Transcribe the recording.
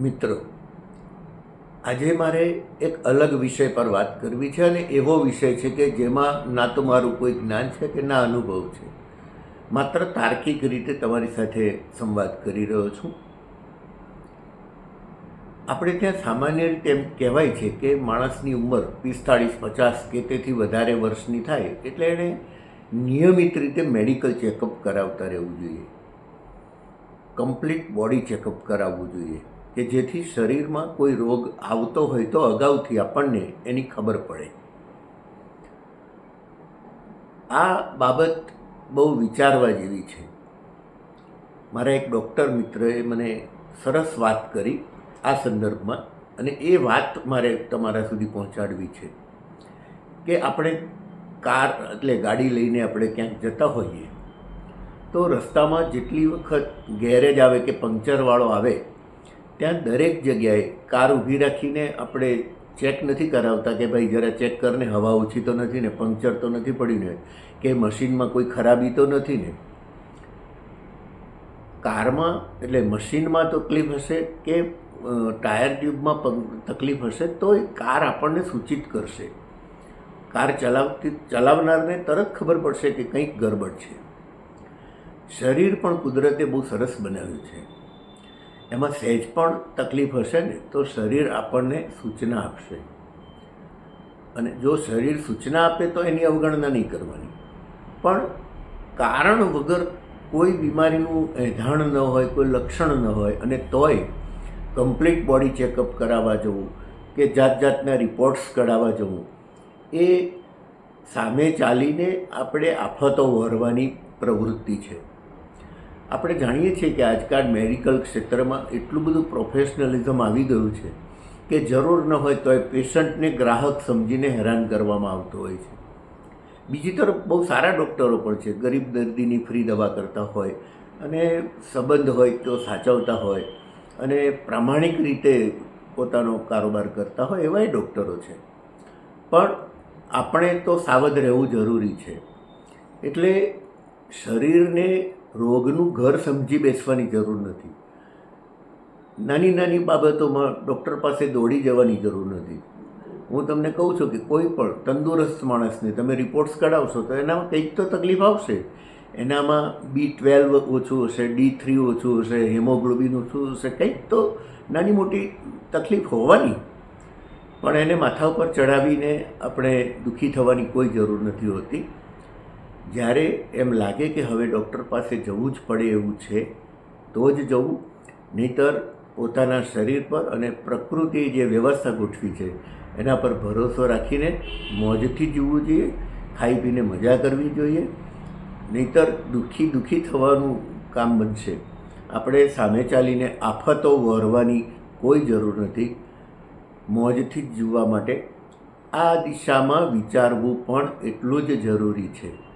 મિત્રો, આજે મારે એક અલગ વિષય પર વાત કરવી છે અને એવો વિષય છે કે જેમાં ના તો મારું કોઈ જ્ઞાન છે કે ના અનુભવ છે. માત્ર તાર્કિક રીતે તમારી સાથે સંવાદ કરી રહ્યો છું. આપણે ત્યાં સામાન્ય રીતે એમ કહેવાય છે કે માણસની ઉંમર પિસ્તાળીસ, પચાસ કે તેથી વધારે વર્ષની થાય એટલે એણે નિયમિત રીતે મેડિકલ ચેકઅપ કરાવતા રહેવું જોઈએ. કમ્પ્લીટ બોડી ચેકઅપ કરાવવું જોઈએ. કે જેથી શરીરમાં કોઈ રોગ આવતો હોય તો અગાઉથી આપણને એની ખબર પડે. આ બાબત બહુ વિચારવા જેવી છે. મારા એક ડૉક્ટર મિત્રએ મને સરસ વાત કરી આ સંદર્ભમાં અને એ વાત મારે તમારા સુધી પહોંચાડવી છે કે આપણે કાર એટલે ગાડી લઈને આપણે ક્યાંક જતા હોઈએ તો રસ્તામાં જેટલી વખત ગેરેજ આવે કે પંક્ચરવાળો આવે ત્યાં દરેક જગ્યાએ કાર ઊભી રાખીને આપણે ચેક નથી કરાવતા કે ભાઈ જરા ચેક કરને હવા ઓછી તો નથી ને પંક્ચર તો નથી પડ્યું ને કે મશીનમાં કોઈ ખરાબી તો નથી ને. કારમાં એટલે મશીનમાં તકલીફ હશે કે ટાયર ટ્યુબમાં તકલીફ હશે તો એ કાર આપણને સૂચિત કરશે. કાર ચલાવતી, ચલાવનારને તરત ખબર પડશે કે કંઈક ગરબડ છે. શરીર પણ કુદરતે બહુ સરસ બનાવ્યું છે. એમાં સહેજ પણ તકલીફ હશે ને, તો શરીર આપણને સૂચના આપશે. અને જો શરીર સૂચના આપે તો એની અવગણના નહીં કરવાની. પણ કારણ વગર કોઈ બીમારીનું એધાણ ન હોય, કોઈ લક્ષણ ન હોય, અને તોય કમ્પ્લીટ બોડી ચેકઅપ કરાવવા જવું, કે જાત જાતના રિપોર્ટ્સ કઢાવવા જવું, એ સામે ચાલીને આપણે આફતો વરવાની પ્રવૃત્તિ છે. આપણે જાણીએ છીએ કે આજકાલ મેડિકલ ક્ષેત્રમાં એટલું બધું પ્રોફેશનલિઝમ આવી ગયું છે કે જરૂર ન હોય તોય પેશન્ટને ગ્રાહક સમજીને હેરાન કરવામાં આવતો હોય છે. બીજી તરફ બહુ સારા ડૉક્ટરો પણ છે. ગરીબ દર્દીની ફ્રી દવા કરતા હોય અને સંબંધ હોય તો સાચવતા હોય અને પ્રામાણિક રીતે પોતાનો કારોબાર કરતા હોય એવાય ડૉક્ટરો છે. પણ આપણે તો સાવધ રહેવું જરૂરી છે. એટલે શરીરને રોગનું ઘર સમજી બેસવાની જરૂર નથી. નાની નાની બાબતોમાં ડૉક્ટર પાસે દોડી જવાની જરૂર નથી. હું તમને કહું છું કે કોઈ પણ તંદુરસ્ત માણસને તમે રિપોર્ટ્સ કઢાવશો તો એનામાં કંઈક તો તકલીફ આવશે. એનામાં બી ટ્વેલ્વ ઓછું હશે, ડી થ્રી ઓછું હશે, હેમોગ્લોબિન ઓછું હશે, કંઈક તો નાની મોટી તકલીફ હોવાની. પણ એને માથા ઉપર ચડાવીને આપણે દુઃખી થવાની કોઈ જરૂર નથી હોતી. જ્યારે એમ લાગે કે હવે ડૉક્ટર પાસે જવું જ પડે એવું છે, તો જ જવું. નહીતર પોતાના શરીર પર અને પ્રકૃતિ જે વ્યવસ્થા ગોઠવી છે, એના પર ભરોસો રાખીને મોજથી જીવવું જોઈએ, ખાઈ પીને મજા કરવી જોઈએ. નહીતર દુઃખી દુઃખી થવાનું કામ બનશે. આપણે સામે ચાલીને આફતો વરવાની કોઈ જરૂર નથી. મોજથી જ જીવવા માટે આ દિશામાં વિચારવું પણ એટલું જ જરૂરી છે.